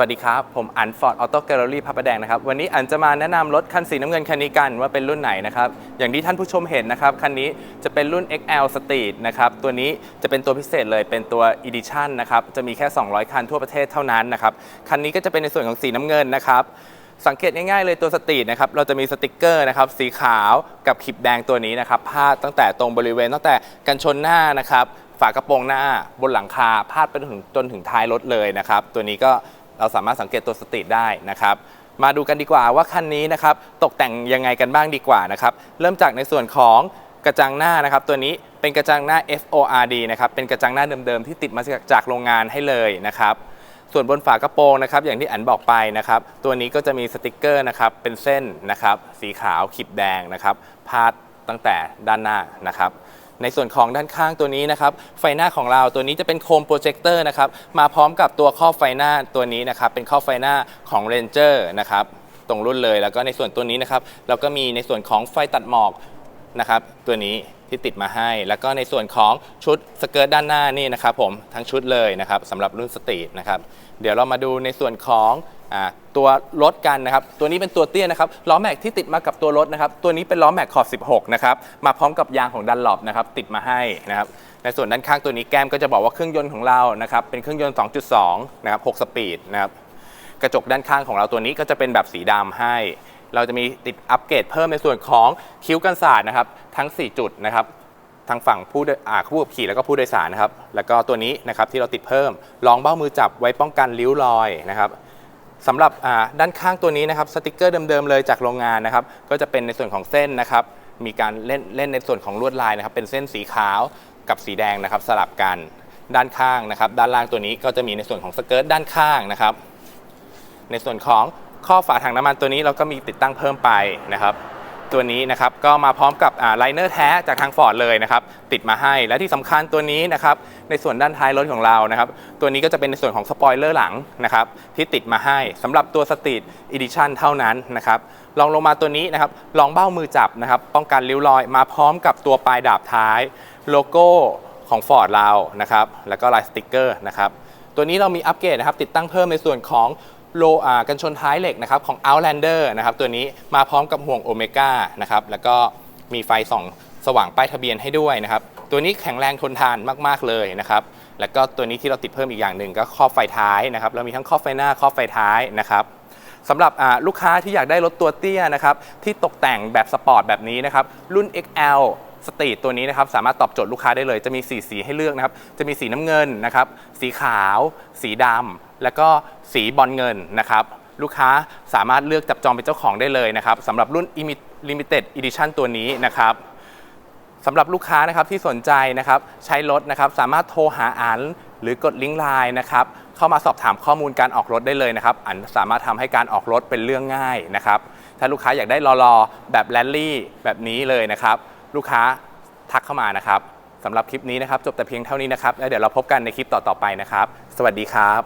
วัสดีครับ ผมอันฟอร์ดออโต้แกลเลอรี่พระประแดงนะครับ วันนี้อันจะมาแนะนำรถคันสีน้ำเงินคันนี้กันว่าเป็นรุ่นไหนนะครับ อย่างที่ท่านผู้ชมเห็นนะครับ คันนี้จะเป็นรุ่น XL Street นะครับ ตัวนี้จะเป็นตัวพิเศษเลยเป็นตัว Edition นะครับ จะมีแค่ 200 คันทั่วประเทศเท่านั้นนะครับ คันนี้ก็จะเป็นในส่วนของสีน้ำเงินนะครับสังเกตง่ายๆเลยตัวสตรีทนะครับเราจะมีสติกเกอร์นะครับสีขาวกับขีดแดงตัวนี้นะครับพาดตั้งแต่ตรงบริเวณตั้งแต่กันชนหน้านะครับฝากระโปรงหน้าบนหลังคาพาดไปจนถึงจนถึงท้ายรถเลยนะครับ ตัวนี้ก็ เราสามารถสังเกตตัวสตรีทได้นะครับ มาดูกันดีกว่าว่าคันนี้นะครับตกแต่งยังไงกันบ้างดีกว่านะครับ เริ่มจากในส่วนของกระจังหน้านะครับ ตัวนี้เป็นกระจังหน้า FORD นะครับเป็นกระจังหน้าเดิมๆที่ติดมาจากจากโรงงานให้เลยนะครับส่วนบนฝากระโปรงนะครับอย่างที่อันบอกไปนะครับตัวนี้ก็จะมีสติกเกอร์นะครับเป็นเส้นนะครับสีขาวขีดแดงนะครับพาดตั้งแต่ด้านหน้านะครับ ในส่วนของด้านข้างตัวนี้นะครับไฟหน้าของเราตัวนี้จะเป็นโคมโปรเจคเตอร์นะครับมาพร้อมกับตัวข้อบไฟหน้าตัวนี้นะครับเป็นข้อบไฟหน้าของ Ranger นะครับตรงรุ่นเลยแล้วก็ในส่วนตัวนี้นะครับเราก็มีในส่วนของไฟตัดหมอกนะครับตัวนี้ที่ติดมาให้ แล้วก็ในส่วนของชุดสเกิร์ตด้านหน้านี่นะครับผมทั้งชุดเลยนะครับสำหรับรุ่นสตรีทนะครับเดี๋ยวเรามาดูในส่วนของ ตัวรถกันนะครับ ตัวนี้เป็นตัวเตี้ยนะครับ ล้อแม็กที่ติดมากับตัวรถนะครับ ตัวนี้เป็นล้อแม็กขอบ 16 นะครับ มาพร้อมกับยางของดันหลบนะครับ ติดมาให้นะครับ ในส่วนด้านข้างตัวนี้แก้มก็จะบอกว่าเครื่องยนต์ของเรา นะครับ เป็นเครื่องยนต์ 2.2 นะครับ 6 สปีดนะครับ กระจกด้านข้างของเราตัวนี้ก็จะเป็นแบบสีดำให้ เราจะมีติดอัปเกรดเพิ่มในส่วนของคิ้วกันศาสตร์นะครับ ทั้ง 4 จุดนะครับทางฝั่งผู้อ่าผู้ขับขี่แล้วก็ผู้โดยสารนะครับ แล้วก็ตัวนี้นะครับที่เราติดเพิ่มรองเบ้ามือจับไว้ป้องกันริ้วรอยนะครับ สำหรับด้านข้างตัวนี้นะครับสติกเกอร์เดิมๆเลยจากโรงงานนะครับ ก็จะเป็นในส่วนของเส้นนะครับ มีการเล่นเล่นในส่วนของลวดลายนะครับ เป็นเส้นสีขาวกับสีแดงนะครับสลับกันด้านข้างนะครับ ด้านล่างตัวนี้ก็จะมีในส่วนของสเกิร์ตด้านข้างนะครับ ในส่วนของข้อฝาถังน้ำมันตัวนี้เราก็มีติดตั้งเพิ่มไปนะครับ ตัวนี้นะครับก็มาพร้อมกับไลเนอร์แท้จากทางฟอร์ดเลยนะครับติดมาให้และที่สำคัญตัวนี้นะครับในส่วนด้านท้ายรถของเรานะครับตัวนี้ก็จะเป็นในส่วนของสปอยเลอร์หลังนะครับที่ติดมาให้สำหรับตัวสตรีทอีดิชันเท่านั้นนะครับลองลงมาตัวนี้นะครับลองเบ้ามือจับนะครับป้องกันริ้วรอยมาพร้อมกับตัวปลายดาบท้าย โลโก้ของฟอร์ดเรานะครับแล้วก็ลายสติกเกอร์นะครับตัวนี้เรามีอัปเกรดนะครับติดตั้งเพิ่มในส่วนของ โลอ่ากันชนท้ายเหล็กนะครับของ Outlander นะครับตัวนี้มาพร้อมกับห่วงโอเมก้านะครับแล้วก็มีไฟส่องสว่างป้ายทะเบียนให้ด้วยนะครับตัวนี้แข็งแรงทนทานมาก ๆ เลยนะครับแล้วก็ตัวนี้ที่เราติดเพิ่มอีกอย่างหนึ่งก็ครอบไฟท้ายนะครับเรามีทั้งครอบไฟหน้าครอบไฟท้ายนะครับสำหรับลูกค้าที่อยากได้รถตัวเตี้ยนะครับที่ตกแต่งแบบสปอร์ตแบบนี้นะครับรุ่น XL สตรีทตัวนี้นะครับสามารถตอบโจทย์ลูกค้าได้เลย จะมีสีสีให้เลือกนะครับ จะมีสีน้ำเงินนะครับ สีขาว สีดำแล้วก็สีบอลเงินนะครับ ลูกค้าสามารถเลือกจับจองเป็นเจ้าของได้เลยนะครับสำหรับรุ่น Limited Edition ตัวนี้นะครับสำหรับลูกค้านะครับที่สนใจนะครับใช้รถนะครับสามารถโทรหาอันหรือกดลิงก์ไลน์นะครับเข้ามาสอบถามข้อมูลการออกรถได้เลยนะครับอันสามารถทำให้การออกรถเป็นเรื่องง่ายนะครับถ้าลูกค้าอยากได้รอๆแบบแรลลี่แบบนี้เลยนะครับ ลูกค้าทักเข้ามานะครับสำหรับคลิปนี้นะครับ จบแต่เพียงเท่านี้นะครับ แล้วเดี๋ยวเราพบกันในคลิปต่อๆไปนะครับ สวัสดีครับ